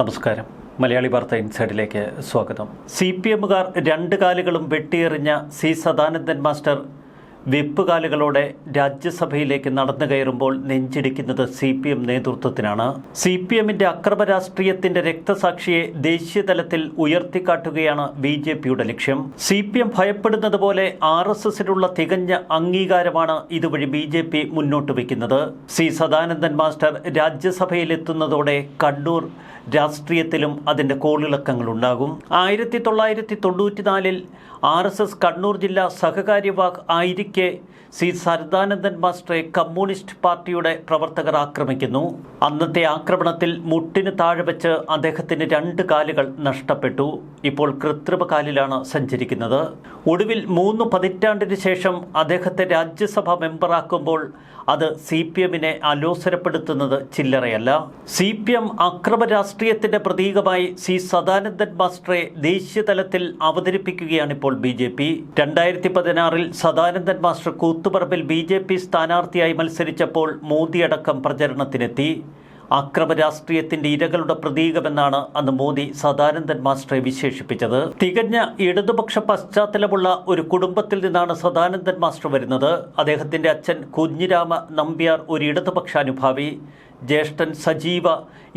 നമസ്കാരം. മലയാളി വാർത്ത ഇൻസൈഡിലേക്ക് സ്വാഗതം. സി പി എമ്മുകാർ രണ്ട് കാലുകളും വെട്ടിയെറിഞ്ഞ സി സദാനന്ദൻ മാസ്റ്റർ വെപ്പ് കാലുകളോടെ രാജ്യസഭയിലേക്ക് നടന്നു കയറുമ്പോൾ നെഞ്ചിടിക്കുന്നത് സി പി എം നേതൃത്വത്തിനാണ്. സി പി എമ്മിന്റെ അക്രമ രാഷ്ട്രീയത്തിന്റെ രക്തസാക്ഷിയെ ദേശീയതലത്തിൽ ഉയർത്തിക്കാട്ടുകയാണ് ബി ജെ പിയുടെ ലക്ഷ്യം. സി പി എം ഭയപ്പെടുന്നത് പോലെ ആർ എസ് എസിനുള്ള തികഞ്ഞ അംഗീകാരമാണ് ഇതുവഴി ബി ജെ പി മുന്നോട്ട് വയ്ക്കുന്നത്. സി സദാനന്ദൻ മാസ്റ്റർ രാജ്യസഭയിലെത്തുന്നതോടെ കണ്ണൂർ രാഷ്ട്രീയത്തിലും അതിന്റെ കോളിളക്കങ്ങളുണ്ടാകും. ആയിരത്തി തൊള്ളായിരത്തി തൊണ്ണൂറ്റിനാലിൽ ആർ എസ് എസ് കണ്ണൂർ ജില്ലാ സഹകാര്യവാഹ് ആയിരിക്കെ സി സരദാനന്ദൻ മാസ്റ്ററെ കമ്മ്യൂണിസ്റ്റ് പാർട്ടിയുടെ പ്രവർത്തകർ ആക്രമിക്കുന്നു. അന്നത്തെ ആക്രമണത്തിൽ മുട്ടിന് താഴെ വെച്ച് അദ്ദേഹത്തിന് രണ്ട് കാലുകൾ നഷ്ടപ്പെട്ടു. ഇപ്പോൾ കൃത്രിമ കാലിലാണ് സഞ്ചരിക്കുന്നത്. ഒടുവിൽ മൂന്ന് പതിറ്റാണ്ടിന് ശേഷം അദ്ദേഹത്തെ രാജ്യസഭാ മെമ്പറാക്കുമ്പോൾ അത് സി പി എമ്മിനെ അലോസരപ്പെടുത്തുന്നത് ചില്ലറയല്ല. സി പി എം അക്രമ രാഷ്ട്രീയത്തിന്റെ പ്രതീകമായി സി സദാനന്ദൻ മാസ്റ്ററെ ദേശീയ തലത്തിൽ അവതരിപ്പിക്കുകയാണിപ്പോൾ ബി ജെ പി. രണ്ടായിരത്തി പതിനാറിൽ സദാനന്ദൻ മാസ്റ്റർ കൂത്തുപറമ്പിൽ ബി ജെ പി സ്ഥാനാർത്ഥിയായി മത്സരിച്ചപ്പോൾ മോദിയടക്കം പ്രചരണത്തിനെത്തി. അക്രമ രാഷ്ട്രീയത്തിന്റെ ഇരകളുടെ പ്രതീകമെന്നാണ് അന്ന് മോദി സദാനന്ദൻ മാസ്റ്ററെ വിശേഷിപ്പിച്ചത്. തികഞ്ഞ ഇടതുപക്ഷ പശ്ചാത്തലമുള്ള ഒരു കുടുംബത്തിൽ നിന്നാണ് സദാനന്ദൻ മാസ്റ്റർ വരുന്നത്. അദ്ദേഹത്തിന്റെ അച്ഛൻ കുഞ്ഞിരാമ നമ്പ്യാർ ഒരു ഇടതുപക്ഷ അനുഭാവി ജ്യേഷ്ഠൻ സജീവ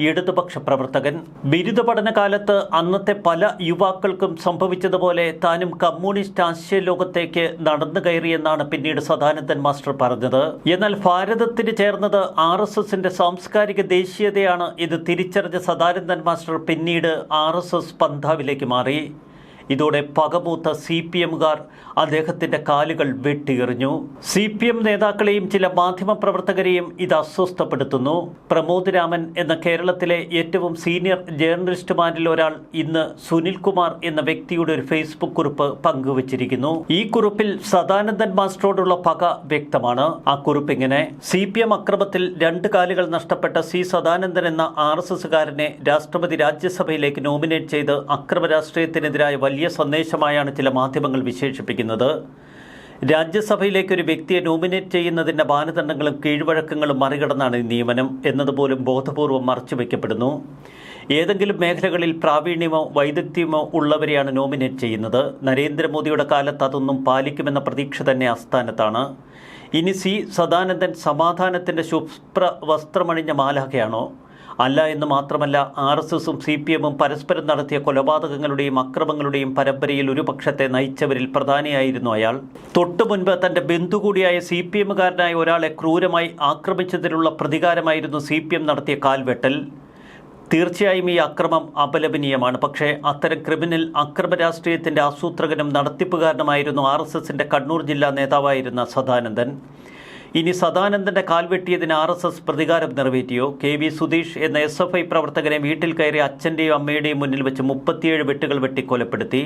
ഇടതുപക്ഷ പ്രവർത്തകൻ. ബിരുദ പഠനകാലത്ത് അന്നത്തെ പല യുവാക്കൾക്കും സംഭവിച്ചതുപോലെ താനും കമ്മ്യൂണിസ്റ്റ് ആശയ ലോകത്തേക്ക് നടന്നു കയറിയെന്നാണ് പിന്നീട് സദാനന്ദൻ മാസ്റ്റർ പറഞ്ഞത്. എന്നാൽ ഭാരതത്തിന് ചേർന്നത് ആർ എസ് എസിന്റെ സാംസ്കാരിക ദേശീയതയാണ് ഇത് തിരിച്ചറിഞ്ഞ സദാനന്ദൻ മാസ്റ്റർ പിന്നീട് ആർ എസ് എസ് പന്ഥാവിലേക്ക് മാറി. ഇതോടെ പകമൂത്ത സി പി എമ്മുകാർ അദ്ദേഹത്തിന്റെ കാലുകൾ വെട്ടിയെറിഞ്ഞു. സി പി എം നേതാക്കളെയും ചില മാധ്യമപ്രവർത്തകരെയും ഇത് അസ്വസ്ഥപ്പെടുത്തുന്നു. പ്രമോദ് രാമൻ എന്ന കേരളത്തിലെ ഏറ്റവും സീനിയർ ജേർണലിസ്റ്റുമാരിൽ ഒരാൾ ഇന്ന് സുനിൽ കുമാർ എന്ന വ്യക്തിയുടെ ഒരു ഫേസ്ബുക്ക് കുറിപ്പ് പങ്കുവച്ചിരിക്കുന്നു. ഈ കുറിപ്പിൽ സദാനന്ദൻ മാസ്റ്ററോടുള്ള പക വ്യക്തമാണ്. ആ കുറിപ്പ് ഇങ്ങനെ സി പി എം അക്രമത്തിൽ രണ്ട് കാലുകൾ നഷ്ടപ്പെട്ട സി സദാനന്ദൻ എന്ന ആർ എസ് എസുകാരനെ രാഷ്ട്രപതി രാജ്യസഭയിലേക്ക് നോമിനേറ്റ് ചെയ്ത് അക്രമ രാഷ്ട്രീയത്തിനെതിരായ വലിയ സന്ദേശമായാണ് ചില മാധ്യമങ്ങൾ വിശേഷിപ്പിക്കുന്നത്. രാജ്യസഭയിലേക്ക് ഒരു വ്യക്തിയെ നോമിനേറ്റ് ചെയ്യുന്നതിന്റെ മാനദണ്ഡങ്ങളും കീഴ്വഴക്കങ്ങളും മറികടന്നാണ് നിയമനം എന്നതുപോലും ബോധപൂർവം മറച്ചുവെക്കപ്പെടുന്നു ഏതെങ്കിലും മേഖലകളിൽ പ്രാവീണ്യമോ വൈദഗ്ധ്യമോ ഉള്ളവരെയാണ് നോമിനേറ്റ് ചെയ്യുന്നത്. നരേന്ദ്രമോദിയുടെ കാലത്ത് അതൊന്നും പാലിക്കുമെന്ന പ്രതീക്ഷ തന്നെ ആസ്ഥാനത്താണ്. ഇനി സി സദാനന്ദൻ സമാധാനത്തിന്റെ ശുഭ്ര വസ്ത്രമണിഞ്ഞ മാലാഖയാണോ? അല്ല എന്ന് മാത്രമല്ല ആർ എസ് എസും സി പി എമ്മും പരസ്പരം നടത്തിയ കൊലപാതകങ്ങളുടെയും അക്രമങ്ങളുടെയും പരമ്പരയിൽ ഒരു പക്ഷത്തെ നയിച്ചവരിൽ പ്രധാനിയായിരുന്നു അയാൾ. തൊട്ടു മുൻപ് തന്റെ ബന്ധു കൂടിയായ സി പി എമ്മുകാരനായ ഒരാളെ ക്രൂരമായി ആക്രമിച്ചതിലുള്ള പ്രതികാരമായിരുന്നു സി പി എം നടത്തിയ കാൽവെട്ടൽ. തീർച്ചയായും ഈ അക്രമം അപലപനീയമാണ്. പക്ഷേ അത്തരം ക്രിമിനൽ അക്രമ രാഷ്ട്രീയത്തിന്റെ ആസൂത്രകനും നടത്തിപ്പുകാരനുമായിരുന്നു ആർ എസ് എസിന്റെ കണ്ണൂർ ജില്ലാ നേതാവായിരുന്ന സദാനന്ദൻ. ഇനി സദാനന്ദന്റെ കാൽവെട്ടിയതിന് ആർ എസ് എസ് പ്രതികാരം നിറവേറ്റിയോ? കെ വി സുധീഷ് എന്ന എസ് എഫ് ഐ പ്രവർത്തകനെ വീട്ടിൽ കയറി അച്ഛന്റെയും അമ്മയുടെയും മുന്നിൽ വെച്ച് മുപ്പത്തിയേഴ് വെട്ടുകൾ വെട്ടി കൊലപ്പെടുത്തി.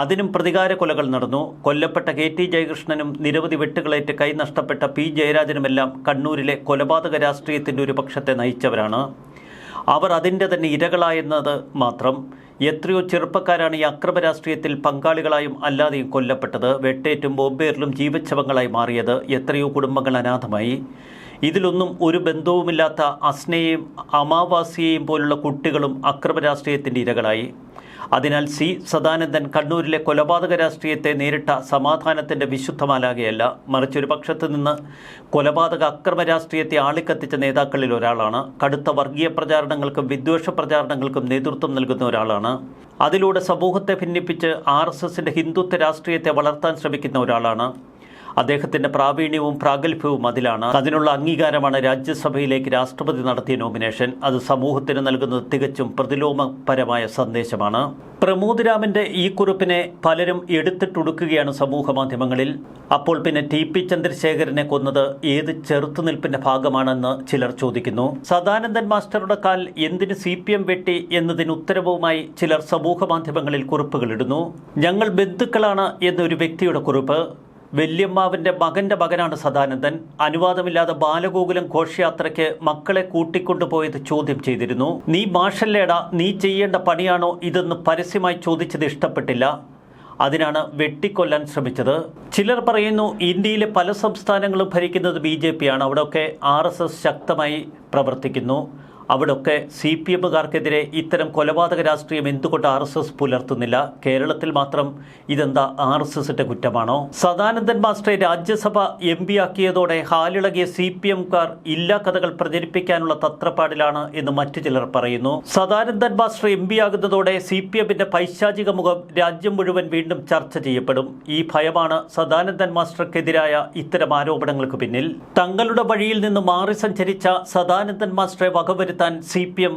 അതിനും പ്രതികാര കൊലകൾ നടന്നു. കൊല്ലപ്പെട്ട കെ ടി ജയകൃഷ്ണനും നിരവധി വെട്ടുകളേറ്റ് കൈ നഷ്ടപ്പെട്ട പി ജയരാജനുമെല്ലാം കണ്ണൂരിലെ കൊലപാതക രാഷ്ട്രീയത്തിന്റെ ഒരു പക്ഷത്തെ നയിച്ചവരാണ്. അവർ അതിന്റെ തന്നെ ഇരകളായെന്നത് മാത്രം. എത്രയോ ചെറുപ്പക്കാരാണ് ഈ അക്രമ രാഷ്ട്രീയത്തിൽ പങ്കാളികളായും അല്ലാതെയും കൊല്ലപ്പെട്ടത്. വെട്ടേറ്റും ബോംബേറിലും ജീവച്ഛവങ്ങളായി മാറിയത് എത്രയോ കുടുംബങ്ങൾ അനാഥമായി. ഇതിലൊന്നും ഒരു ബന്ധവുമില്ലാത്ത അസ്നയെയും അമാവാസിയെയും പോലുള്ള കുട്ടികളും അക്രമ രാഷ്ട്രീയത്തിന്റെ ഇരകളായി. അതിനാൽ സി സദാനന്ദൻ കണ്ണൂരിലെ കൊലപാതക രാഷ്ട്രീയത്തെ നേരിട്ട സമാധാനത്തിന്റെ വിശുദ്ധമാലാകയല്ല മറിച്ച് ഒരു പക്ഷത്ത് നിന്ന് കൊലപാതക അക്രമ രാഷ്ട്രീയത്തെ ആളിക്കത്തിച്ച നേതാക്കളിൽ ഒരാളാണ്. കടുത്ത വർഗീയ പ്രചാരണങ്ങൾക്കും വിദ്വേഷ പ്രചാരണങ്ങൾക്കും നേതൃത്വം നൽകുന്ന ഒരാളാണ്. അതിലൂടെ സമൂഹത്തെ ഭിന്നിപ്പിച്ച് ആർ എസ് എസിന്റെ ഹിന്ദുത്വ രാഷ്ട്രീയത്തെ വളർത്താൻ ശ്രമിക്കുന്ന ഒരാളാണ്. അദ്ദേഹത്തിന്റെ പ്രാവീണ്യവും പ്രാഗൽഭ്യവും അതിലാണ്. അതിനുള്ള അംഗീകാരമാണ് രാജ്യസഭയിലേക്ക് രാഷ്ട്രപതി നടത്തിയ നോമിനേഷൻ. അത് സമൂഹത്തിന് നൽകുന്നത് തികച്ചും പ്രതിലോമപരമായ സന്ദേശമാണ്. പ്രമോദ് രാമന്റെ ഈ കുറിപ്പിനെ പലരും എടുത്തിട്ടൊടുക്കുകയാണ് സമൂഹ മാധ്യമങ്ങളിൽ. അപ്പോൾ പിന്നെ ടി പി ചന്ദ്രശേഖരനെ കൊന്നത് ഏത് ചെറുത്തുനിൽപ്പിന്റെ ഭാഗമാണെന്ന് ചിലർ ചോദിക്കുന്നു. സദാനന്ദൻ മാസ്റ്ററുടെ കാൽ എന്തിന് സി പി എം വെട്ടി എന്നതിന് ഉത്തരവുമായി ചിലർ സമൂഹ മാധ്യമങ്ങളിൽ കുറിപ്പുകൾ ഇടുന്നു. ഞങ്ങൾ ബന്ധുക്കളാണ് എന്നൊരു വ്യക്തിയുടെ കുറിപ്പ്. വല്യമ്മാവിന്റെ മകന്റെ മകനാണ് സദാനന്ദൻ. അനുവാദമില്ലാതെ ബാലഗോകുലം ഘോഷയാത്രയ്ക്ക് മക്കളെ കൂട്ടിക്കൊണ്ടുപോയത് ചോദ്യം ചെയ്തിരുന്നു. നീ മാഷല്ലേടാ നീ ചെയ്യേണ്ട പണിയാണോ ഇതെന്ന് പരസ്യമായി ചോദിച്ചത് ഇഷ്ടപ്പെട്ടില്ല. അതിനാണ് വെട്ടിക്കൊല്ലാൻ ശ്രമിച്ചത്. ചിലർ പറയുന്നു ഇന്ത്യയിലെ പല സംസ്ഥാനങ്ങളും ഭരിക്കുന്നത് ബി ജെ പിയാണ് അവിടെയൊക്കെ ആർ എസ് എസ് ശക്തമായി പ്രവർത്തിക്കുന്നു. അവിടൊക്കെ സി പി എമ്മുകാർക്കെതിരെ ഇത്തരം കൊലപാതക രാഷ്ട്രീയം എന്തുകൊണ്ട് ആർ എസ് എസ് പുലർത്തുന്നില്ല? കേരളത്തിൽ മാത്രം ഇതെന്താ ആർ എസ് എസിന്റെ കുറ്റമാണോ? സദാനന്ദൻ മാസ്റ്ററെ രാജ്യസഭ എം പി ആക്കിയതോടെ ഹാലിളകിയ സി പി എംകാർ ഇല്ലാ കഥകൾ പ്രചരിപ്പിക്കാനുള്ള തത്രപ്പാടിലാണ് എന്ന് മറ്റു ചിലർ പറയുന്നു. സദാനന്ദൻ മാസ്റ്റർ എം പി ആകുന്നതോടെ സി പി എമ്മിന്റെ പൈശാചിക മുഖം രാജ്യം മുഴുവൻ വീണ്ടും ചർച്ച ചെയ്യപ്പെടും. ഈ ഭയമാണ് സദാനന്ദൻ മാസ്റ്റർക്കെതിരായ ഇത്തരം ആരോപണങ്ങൾക്ക് പിന്നിൽ. തങ്ങളുടെ വഴിയിൽ നിന്ന് മാറി സഞ്ചരിച്ച സദാനന്ദൻ മാസ്റ്ററെ വകവരുത്താൻ സി പി എം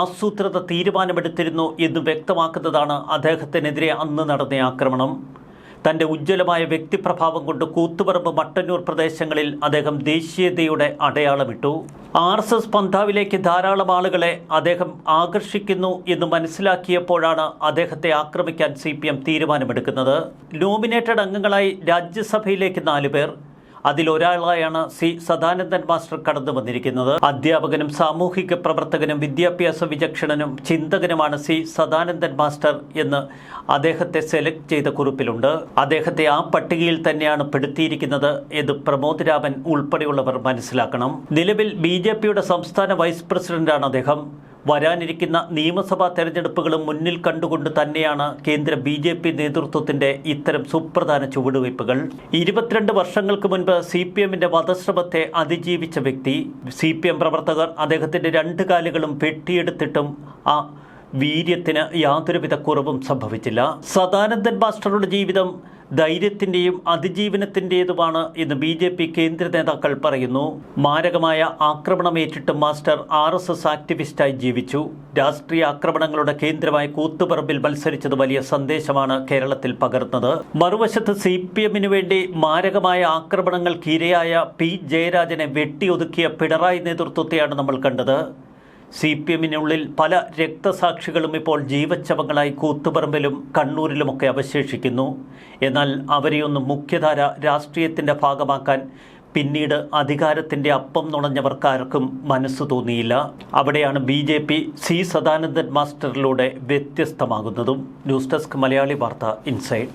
ആസൂത്രിത തീരുമാനമെടുത്തിരുന്നു എന്ന് വ്യക്തമാക്കുന്നതാണ് അദ്ദേഹത്തിനെതിരെ അന്ന് നടന്ന ആക്രമണം. തന്റെ ഉജ്ജ്വലമായ വ്യക്തിപ്രഭാവം കൊണ്ട് കൂത്തുപറമ്പ് മട്ടന്നൂർ പ്രദേശങ്ങളിൽ അദ്ദേഹം ദേശീയതയുടെ അടയാളമിട്ടു. ആർ എസ് എസ് പന്ഥാവിലേക്ക് ധാരാളം ആളുകളെ അദ്ദേഹം ആകർഷിക്കുന്നു എന്ന് മനസ്സിലാക്കിയപ്പോഴാണ് അദ്ദേഹത്തെ ആക്രമിക്കാൻ സി തീരുമാനമെടുക്കുന്നത്. നോമിനേറ്റഡ് അംഗങ്ങളായി രാജ്യസഭയിലേക്ക് നാല് പേർ അതിലൊരാളായാണ് സി സദാനന്ദൻ മാസ്റ്റർ കടന്നു വന്നിരിക്കുന്നത്. അധ്യാപകനും സാമൂഹിക പ്രവർത്തകനും വിദ്യാഭ്യാസ വിചക്ഷണനും ചിന്തകനുമാണ് സി സദാനന്ദൻ മാസ്റ്റർ എന്ന് അദ്ദേഹത്തെ സെലക്ട് ചെയ്ത കുറിപ്പിലുണ്ട്. അദ്ദേഹത്തെ ആ പട്ടികയിൽ തന്നെയാണ് പെടുത്തിയിരിക്കുന്നത് എന്ന് പ്രമോദ് രാമൻ ഉൾപ്പെടെയുള്ളവർ മനസ്സിലാക്കണം. നിലവിൽ ബി സംസ്ഥാന വൈസ് പ്രസിഡന്റാണ് അദ്ദേഹം. വരാനിരിക്കുന്ന നിയമസഭാ തെരഞ്ഞെടുപ്പുകളും മുന്നിൽ കണ്ടുകൊണ്ട് തന്നെയാണ് കേന്ദ്ര ബി ജെ പി നേതൃത്വത്തിന്റെ ഇത്തരം സുപ്രധാന ചുവടുവയ്പ്പുകൾ. ഇരുപത്തിരണ്ട് വർഷങ്ങൾക്ക് മുൻപ് സി പി എമ്മിന്റെ വധശ്രമത്തെ അതിജീവിച്ച വ്യക്തി. സി പി എം പ്രവർത്തകർ അദ്ദേഹത്തിന്റെ രണ്ട് കാലുകളും വെട്ടിയെടുത്തിട്ടും ആ വീര്യത്തിന് യാതൊരുവിധ കുറവും സംഭവിച്ചില്ല. സദാനന്ദൻ മാസ്റ്ററുടെ ജീവിതം ധൈര്യത്തിന്റെയും അതിജീവനത്തിന്റെതുമാണ് എന്ന് ബി ജെ പി കേന്ദ്ര നേതാക്കൾ പറയുന്നു. മാരകമായ ആക്രമണമേറ്റിട്ട് മാസ്റ്റർ ആർ എസ് എസ് ആക്ടിവിസ്റ്റായി ജീവിച്ചു. രാഷ്ട്രീയ ആക്രമണങ്ങളുടെ കേന്ദ്രമായി കൂത്തുപറമ്പിൽ മത്സരിച്ചത് വലിയ സന്ദേശമാണ് കേരളത്തിൽ പകർന്നത്. മറുവശത്ത് സി പി എമ്മിനു വേണ്ടി മാരകമായ ആക്രമണങ്ങൾക്ക് ഇരയായ പി ജയരാജനെ വെട്ടിയൊതുക്കിയ പിണറായി നേതൃത്വത്തെയാണ് നമ്മൾ കണ്ടത്. സി പി എമ്മിനുള്ളിൽ പല രക്തസാക്ഷികളും ഇപ്പോൾ ജീവച്ചവങ്ങളായി കൂത്തുപറമ്പിലും കണ്ണൂരിലുമൊക്കെ അവശേഷിക്കുന്നു. എന്നാൽ അവരെയൊന്നും മുഖ്യധാര രാഷ്ട്രീയത്തിന്റെ ഭാഗമാക്കാൻ പിന്നീട് അധികാരത്തിന്റെ അപ്പം നുണഞ്ഞവർക്കാർക്കും മനസ്സ് തോന്നിയില്ല. അവിടെയാണ് B J P C Sadanandan മാസ്റ്ററിലൂടെ വ്യത്യസ്തമാകുന്നതും. News desk Malayali Vartha inside.